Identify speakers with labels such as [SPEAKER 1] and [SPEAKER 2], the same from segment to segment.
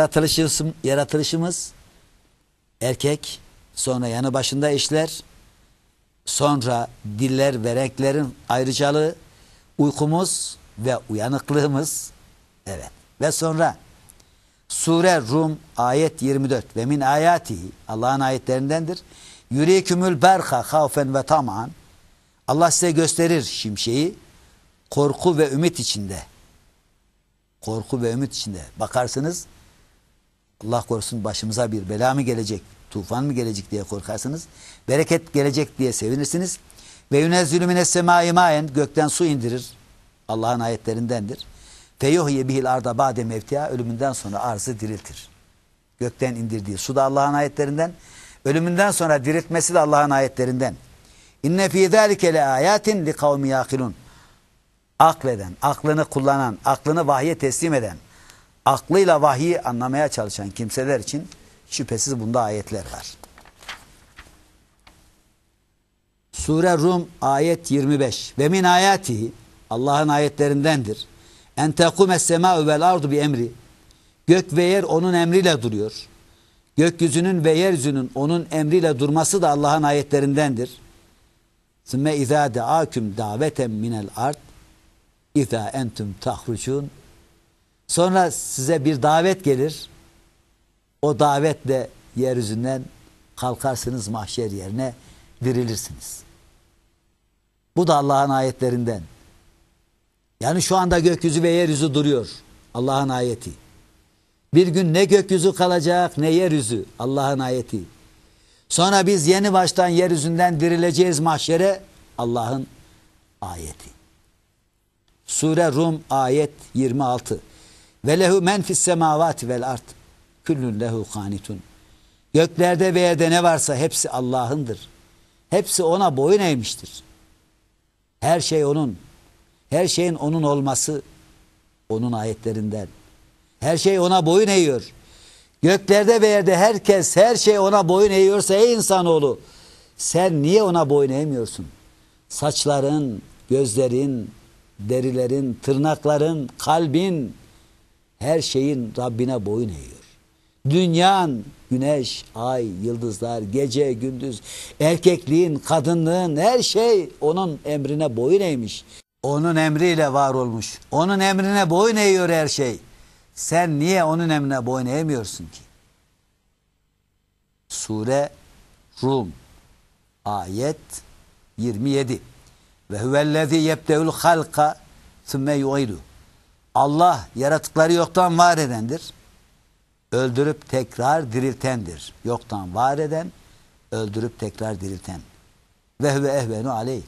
[SPEAKER 1] Yaratılışımız, yaratılışımız erkek, sonra yanı başında eşler, sonra diller ve renklerin ayrıcalığı, uykumuz ve uyanıklığımız, evet. Ve sonra Sure Rum ayet 24 ve min ayati Allah'ın ayetlerindendir. Yürikümül berha havfen ve taman Allah size gösterir şimşeği korku ve ümit içinde. Korku ve ümit içinde. Bakarsınız Allah korusun başımıza bir bela mı gelecek, tufan mı gelecek diye korkarsınız. Bereket gelecek diye sevinirsiniz. Ve yünezzülü mines semâi mayen gökten su indirir. Allah'ın ayetlerindendir. Feyuhye bihil arda bade mevtiha ölümünden sonra arzı diriltir. Gökten indirdiği su da Allah'ın ayetlerinden. Ölümünden sonra diriltmesi de Allah'ın ayetlerinden. İnne fî zâlike le âyâtin li kavmi yâkilûn. Akleden, aklını kullanan, aklını vahye teslim eden, aklıyla vahyi anlamaya çalışan kimseler için şüphesiz bunda ayetler var. Sure Rum ayet 25. Ve min ayati Allah'ın ayetlerindendir. En tekumes sema'u vel ardu bi emri. Gök ve yer onun emriyle duruyor. Gökyüzünün ve yeryüzünün onun emriyle durması da Allah'ın ayetlerindendir. Sümme izâ deâküm daveten minel ard izâ entüm tahrucun Sonra size bir davet gelir. O davetle yeryüzünden kalkarsınız mahşer yerine dirilirsiniz. Bu da Allah'ın ayetlerinden. Yani şu anda gökyüzü ve yeryüzü duruyor. Allah'ın ayeti. Bir gün ne gökyüzü kalacak ne yeryüzü. Allah'ın ayeti. Sonra biz yeni baştan yeryüzünden dirileceğiz mahşere. Allah'ın ayeti. Sure Rum ayet 26. Ve lehu men fis semavati vel ard. Küllün lehu kanitun. Göklerde ve yerde ne varsa hepsi Allah'ındır. Hepsi ona boyun eğmiştir. Her şey onun. Her şeyin onun olması onun ayetlerinden. Her şey ona boyun eğiyor. Göklerde ve yerde herkes her şey ona boyun eğiyorsa ey insanoğlu sen niye ona boyun eğmiyorsun? Saçların, gözlerin, derilerin, tırnakların, kalbin her şeyin Rabbine boyun eğiyor. Dünyan, güneş, ay, yıldızlar, gece, gündüz, erkekliğin, kadınlığın her şey onun emrine boyun eğmiş. Onun emriyle var olmuş. Onun emrine boyun eğiyor her şey. Sen niye onun emrine boyun eğmiyorsun ki? Sure Rum ayet 27 ve huvellezî yebdeul halka sümme yu'idu Allah yaratıkları yoktan var edendir. Öldürüp tekrar diriltendir. Yoktan var eden, öldürüp tekrar dirilten. Ve huve ehvenu aleyh.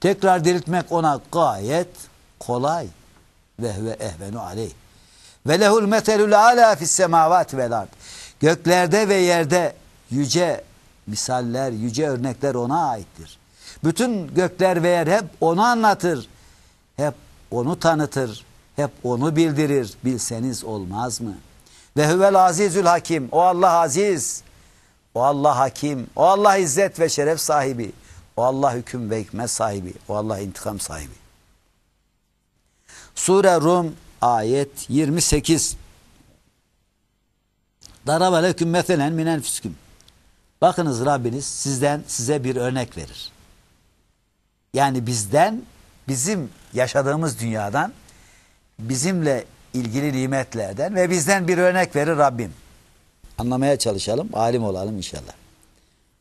[SPEAKER 1] Tekrar diriltmek ona gayet kolay. Ve huve ehvenu aleyh. Ve lehul metelul ala fis semavat vel ard. Göklerde ve yerde yüce misaller, yüce örnekler ona aittir. Bütün gökler ve yer hep onu anlatır. Hep onu tanıtır. Hep onu bildirir. Bilseniz olmaz mı? Ve huvel azizül hakim. O Allah aziz. O Allah hakim. O Allah izzet ve şeref sahibi. O Allah hüküm ve hikmet sahibi. O Allah intikam sahibi. Sure Rum ayet 28. Daraba leküm meselen min enfüsküm. Bakınız Rabbiniz sizden size bir örnek verir. Yani bizden, bizim yaşadığımız dünyadan bizimle ilgili nimetlerden ve bizden bir örnek verir Rabbim. Anlamaya çalışalım, alim olalım inşallah.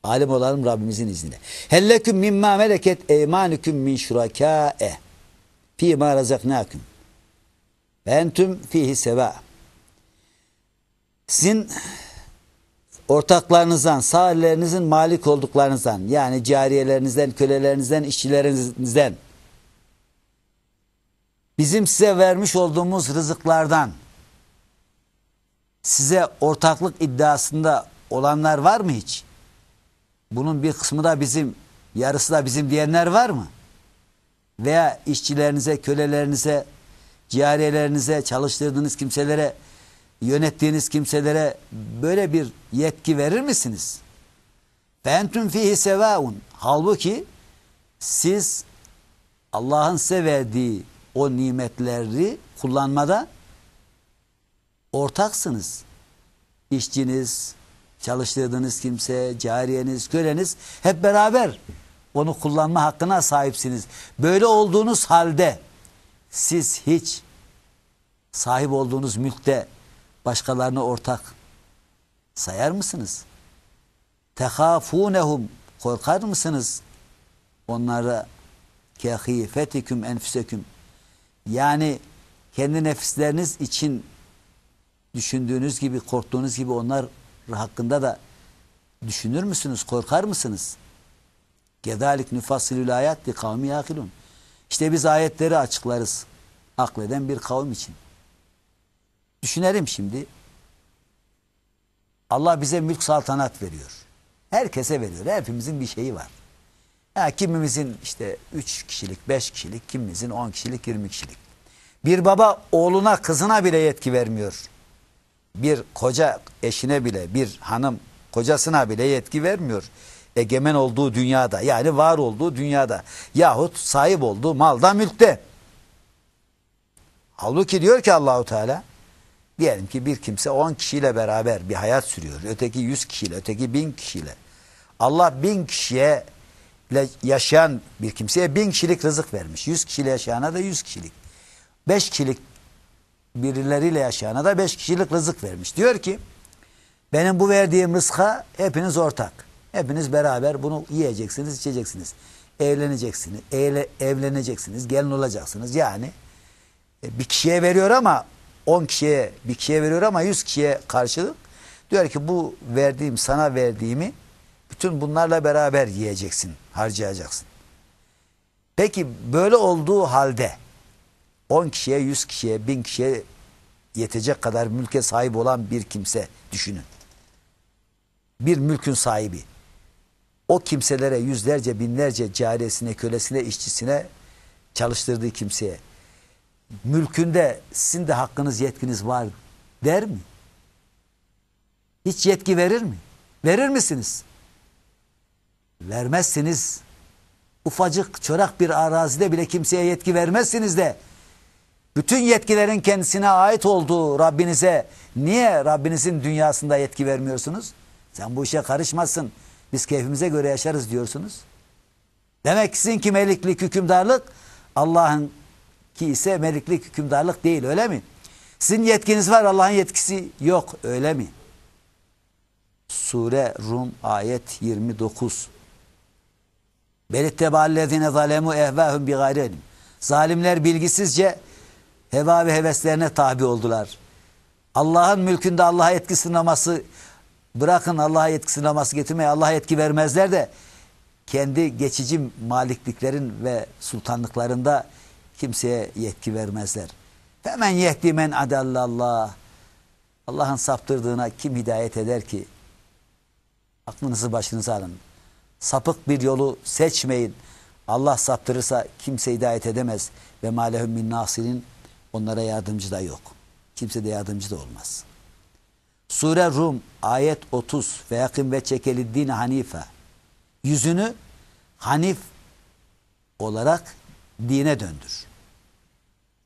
[SPEAKER 1] Alim olalım Rabbimizin izniyle. Helleküm mimma meleket eymanüküm min şurakâe fîmâ razaknâküm ve entüm fihi seva. Sizin ortaklarınızdan, sahillerinizin malik olduklarınızdan, yani cariyelerinizden, kölelerinizden, işçilerinizden bizim size vermiş olduğumuz rızıklardan size ortaklık iddiasında olanlar var mı hiç? Bunun bir kısmı da bizim, yarısı da bizim diyenler var mı? Veya işçilerinize, kölelerinize, cariyelerinize, çalıştırdığınız kimselere, yönettiğiniz kimselere böyle bir yetki verir misiniz? Fentüm fihi sevaun. Halbuki siz Allah'ın size verdiği o nimetleri kullanmada ortaksınız. işçiniz, çalıştırdığınız kimse, cariyeniz, köleniz hep beraber onu kullanma hakkına sahipsiniz. Böyle olduğunuz halde siz hiç sahip olduğunuz mülkte başkalarını ortak sayar mısınız? Tehafunehum korkar mısınız? Onlara kehifetiküm enfüseküm yani kendi nefisleriniz için düşündüğünüz gibi, korktuğunuz gibi onlar hakkında da düşünür müsünüz, korkar mısınız? Gedalik nüfassilül ayat li kavmi yakilun. İşte biz ayetleri açıklarız. Akleden bir kavim için. Düşünelim şimdi. Allah bize mülk saltanat veriyor. Herkese veriyor. Hepimizin bir şeyi var. Ya kimimizin işte üç kişilik, beş kişilik, kimimizin on kişilik, yirmi kişilik. Bir baba oğluna, kızına bile yetki vermiyor. Bir koca eşine bile, bir hanım kocasına bile yetki vermiyor. Egemen olduğu dünyada yani var olduğu dünyada yahut sahip olduğu malda mülkte. Halbuki diyor ki Allahu Teala diyelim ki bir kimse 10 kişiyle beraber bir hayat sürüyor. Öteki 100 kişiyle, öteki 1000 kişiyle. Allah bin kişiye yaşayan bir kimseye bin kişilik rızık vermiş. 100 kişiyle yaşayana da 100 kişilik. 5 kişilik birileriyle yaşayana da 5 kişilik rızık vermiş. Diyor ki benim bu verdiğim rızka hepiniz ortak. Hepiniz beraber bunu yiyeceksiniz, içeceksiniz. Evleneceksiniz, eyle, evleneceksiniz, gelin olacaksınız. Yani e, bir kişiye veriyor ama 10 kişiye, bir kişiye veriyor ama 100 kişiye karşılık. Diyor ki bu verdiğim, sana verdiğimi bütün bunlarla beraber yiyeceksin, harcayacaksın. Peki böyle olduğu halde 10 kişiye, 100 kişiye, 1000 kişiye yetecek kadar mülke sahip olan bir kimse düşünün. Bir mülkün sahibi. O kimselere yüzlerce, binlerce caresine, kölesine, işçisine çalıştırdığı kimseye mülkünde sizin de hakkınız, yetkiniz var der mi? Hiç yetki verir mi? Verir misiniz? Vermezsiniz. Ufacık çorak bir arazide bile kimseye yetki vermezsiniz de bütün yetkilerin kendisine ait olduğu Rabbinize niye Rabbinizin dünyasında yetki vermiyorsunuz? Sen bu işe karışmazsın. Biz keyfimize göre yaşarız diyorsunuz. Demek ki sizinki meliklik, hükümdarlık Allah'ın ki ise meliklik, hükümdarlık değil öyle mi? Sizin yetkiniz var Allah'ın yetkisi yok öyle mi? Sure Rum ayet 29 Belitteballezine zalemu ehvahum bi gayri Zalimler bilgisizce heva ve heveslerine tabi oldular. Allah'ın mülkünde Allah'a yetki sınaması bırakın Allah'a yetki sınaması getirmeye Allah'a yetki vermezler de kendi geçici malikliklerin ve sultanlıklarında kimseye yetki vermezler. Hemen yehdi men adallallah. Allah'ın saptırdığına kim hidayet eder ki? Aklınızı başınıza alın. Sapık bir yolu seçmeyin. Allah saptırırsa kimse hidayet edemez. Ve malehum min nasirin onlara yardımcı da yok. Kimse de yardımcı da olmaz. Sure Rum ayet 30 ve yakın ve çekeliddin hanife yüzünü hanif olarak dine döndür.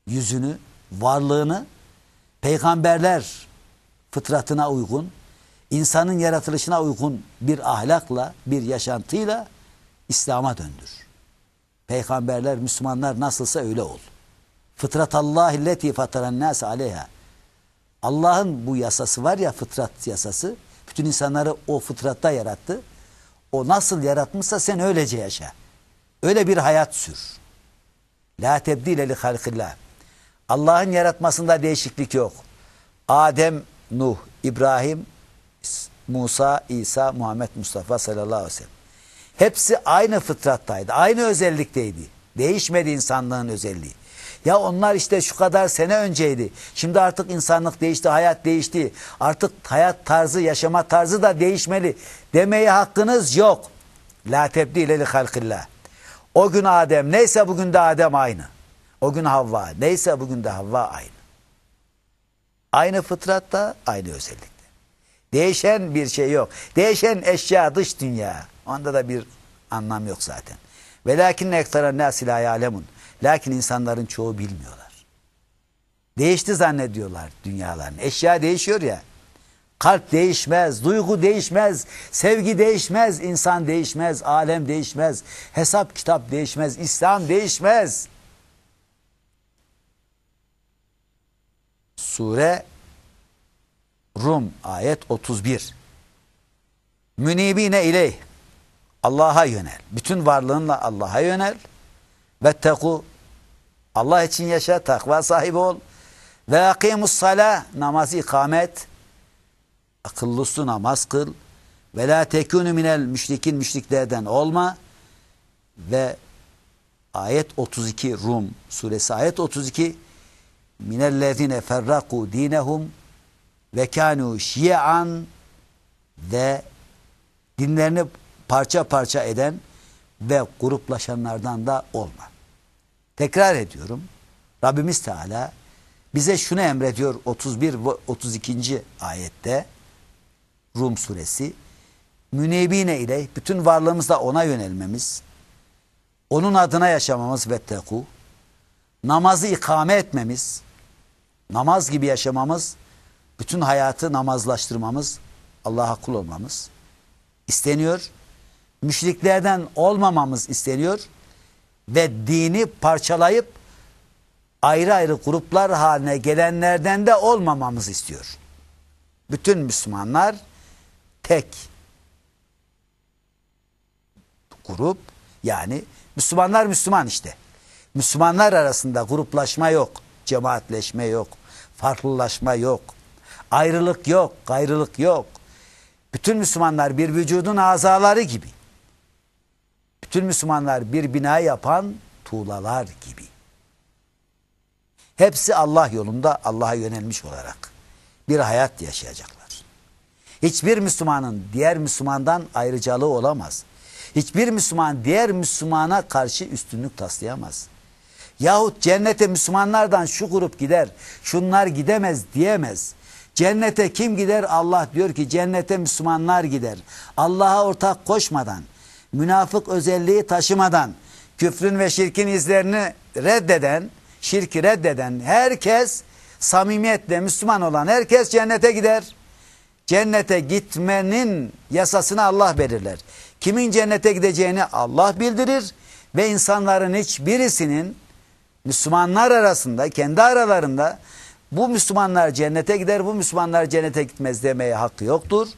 [SPEAKER 1] Yüzünü, varlığını peygamberler fıtratına uygun, insanın yaratılışına uygun bir ahlakla, bir yaşantıyla İslam'a döndür. Peygamberler, Müslümanlar nasılsa öyle ol. Fıtrat Allah illeti fataran nas aleyha. Allah'ın bu yasası var ya fıtrat yasası. Bütün insanları o fıtratta yarattı. O nasıl yaratmışsa sen öylece yaşa. Öyle bir hayat sür. La tebdile li halkillah. Allah'ın yaratmasında değişiklik yok. Adem, Nuh, İbrahim, Musa, İsa, Muhammed Mustafa sallallahu aleyhi ve sellem. Hepsi aynı fıtrattaydı. Aynı özellikteydi. Değişmedi insanlığın özelliği. Ya onlar işte şu kadar sene önceydi. Şimdi artık insanlık değişti, hayat değişti. Artık hayat tarzı, yaşama tarzı da değişmeli. Demeye hakkınız yok. La tebdile li halkillah. O gün Adem neyse bugün de Adem aynı. O gün Havva neyse bugün de Havva aynı. Aynı fıtratta aynı özellikte. Değişen bir şey yok. Değişen eşya dış dünya. Onda da bir anlam yok zaten. Velakin ektara nasi la yalemun. Lakin insanların çoğu bilmiyorlar. Değişti zannediyorlar dünyaların. Eşya değişiyor ya. Kalp değişmez, duygu değişmez, sevgi değişmez, insan değişmez, alem değişmez, hesap kitap değişmez, İslam değişmez. Sure Rum ayet 31. Münibine ileyh. Allah'a yönel. Bütün varlığınla Allah'a yönel. Ve teku. Allah için yaşa, takva sahibi ol. Ve akimus sala. Namazı ikamet. Akıllı su namaz kıl. Ve la tekunu minel müşrikin müşriklerden olma. Ve ayet 32 Rum suresi ayet 32 minellezine ferraku dinehum ve kanu şi'an ve dinlerini parça parça eden ve gruplaşanlardan da olma. Tekrar ediyorum. Rabbimiz Teala bize şunu emrediyor 31 ve 32. ayette Rum suresi münebine ile bütün varlığımızla ona yönelmemiz onun adına yaşamamız ve teku namazı ikame etmemiz namaz gibi yaşamamız bütün hayatı namazlaştırmamız Allah'a kul olmamız isteniyor. Müşriklerden olmamamız isteniyor. Ve dini parçalayıp ayrı ayrı gruplar haline gelenlerden de olmamamız istiyor. Bütün Müslümanlar tek grup yani Müslümanlar Müslüman işte. Müslümanlar arasında gruplaşma yok, cemaatleşme yok, farklılaşma yok, ayrılık yok, gayrılık yok. Bütün Müslümanlar bir vücudun azaları gibi. Bütün Müslümanlar bir bina yapan tuğlalar gibi. Hepsi Allah yolunda Allah'a yönelmiş olarak bir hayat yaşayacaklar. Hiçbir Müslümanın diğer Müslümandan ayrıcalığı olamaz. Hiçbir Müslüman diğer Müslümana karşı üstünlük taslayamaz. Yahut cennete Müslümanlardan şu grup gider, şunlar gidemez diyemez. Cennete kim gider? Allah diyor ki cennete Müslümanlar gider. Allah'a ortak koşmadan, münafık özelliği taşımadan, küfrün ve şirkin izlerini reddeden, şirki reddeden herkes samimiyetle Müslüman olan herkes cennete gider. Cennete gitmenin yasasını Allah belirler. Kimin cennete gideceğini Allah bildirir ve insanların hiçbirisinin Müslümanlar arasında kendi aralarında bu Müslümanlar cennete gider, bu Müslümanlar cennete gitmez demeye hakkı yoktur.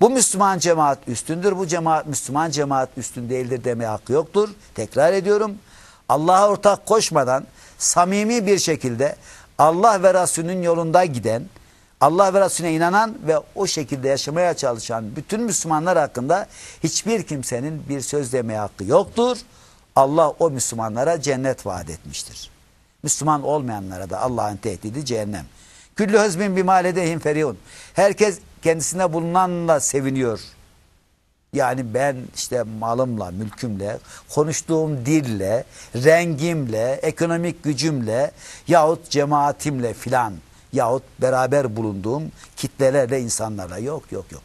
[SPEAKER 1] Bu Müslüman cemaat üstündür, bu cemaat Müslüman cemaat üstün değildir demeye hakkı yoktur. Tekrar ediyorum. Allah'a ortak koşmadan samimi bir şekilde Allah ve Resulünün yolunda giden, Allah ve Resulüne inanan ve o şekilde yaşamaya çalışan bütün Müslümanlar hakkında hiçbir kimsenin bir söz demeye hakkı yoktur. Allah o Müslümanlara cennet vaat etmiştir. Müslüman olmayanlara da Allah'ın tehdidi cehennem. Küllü hızbin bimaledehim feriyun. Herkes kendisine bulunanla seviniyor. Yani ben işte malımla, mülkümle, konuştuğum dille, rengimle, ekonomik gücümle yahut cemaatimle filan yahut beraber bulunduğum kitlelerle, insanlarla yok yok yok.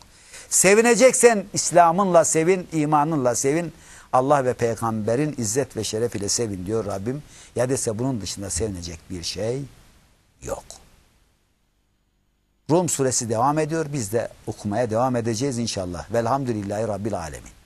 [SPEAKER 1] Sevineceksen İslam'ınla sevin, imanınla sevin. Allah ve peygamberin izzet ve şeref ile sevin diyor Rabbim. Ya dese bunun dışında sevinecek bir şey yok. Rum suresi devam ediyor. Biz de okumaya devam edeceğiz inşallah. Velhamdülillahi Rabbil Alemin.